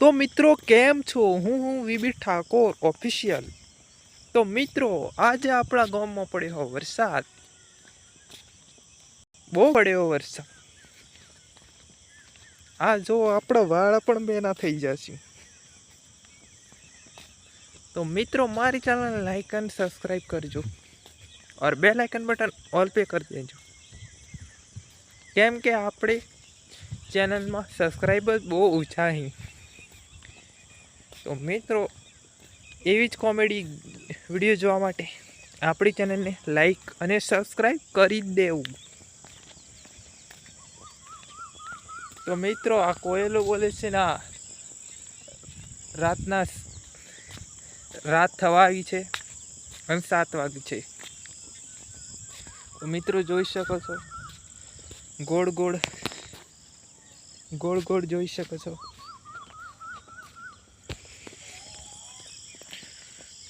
તો મિત્રો, કેમ છો? હું હું વીબી ઠાકોર ઓફિશિયલ તો મિત્રો, આજે આપણા ગામમાં પડ્યો વરસાદ. બહુ પડ્યો વરસાદ. આ જો આપણા વાળ પણ બેના થઈ જશે. તો મિત્રો, મારી ચેનલ લાઇક અને સબસ્ક્રાઈબ કરજો. ઓર બે લાઇકન બટન ઓલ પે કરી દેજો. કેમ કે આપણે ચેનલમાં સબસ્ક્રાઈબર બહુ ઓછા અહીં તો મિત્રો, એવી જ કોમેડી વીડિયો જોવા માટે આપણી ચેનલને લાઈક અને સબસ્ક્રાઈબ કરી દેવું. તો મિત્રો, આ કોયલો બોલે છે ને રાતના રાત થવા આવી છે અને સાત વાગી છે. તો મિત્રો, જોઈ શકો છો? ગોળ ગોળ ગોળ ગોળ જોઈ શકો છો?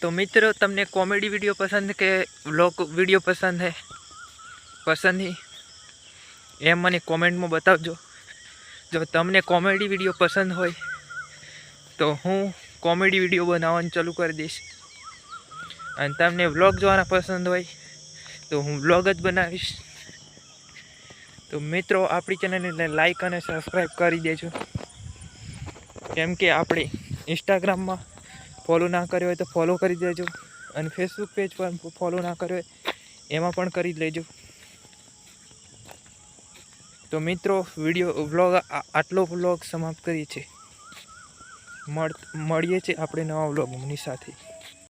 તો મિત્રો, તમને કોમેડી વીડિયો પસંદ કે વ્લોગ વીડિયો પસંદ હે? પસંદ હી? એમ મને કોમેન્ટમાં બતાવજો. જો તમને કોમેડી વીડિયો પસંદ હોય, તો હું કોમેડી વીડિયો બનાવવાનું ચાલુ કરી દઈશ. અને તમને વ્લોગ જોવાના પસંદ હોય, તો હું વ્લોગ જ બનાવીશ. તો મિત્રો, આપણી ચેનલને લાઈક અને સબસ્ક્રાઈબ કરી દેજો. કેમ કે આપણે ઇન્સ્ટાગ્રામમાં ફોલો ના કર્યો હોય તો ફોલો કરી દેજો. અને ફેસબુક પેજ પર ફોલો ના કર્યો હોય, એમાં પણ કરી લેજો. તો મિત્રો વીડિયો વ્લોગ આટલો વ્લોગ સમાપ્ત કરીએ છીએ. મળ, મળીએ છીએ આપણે નવા વ્લોગની સાથે.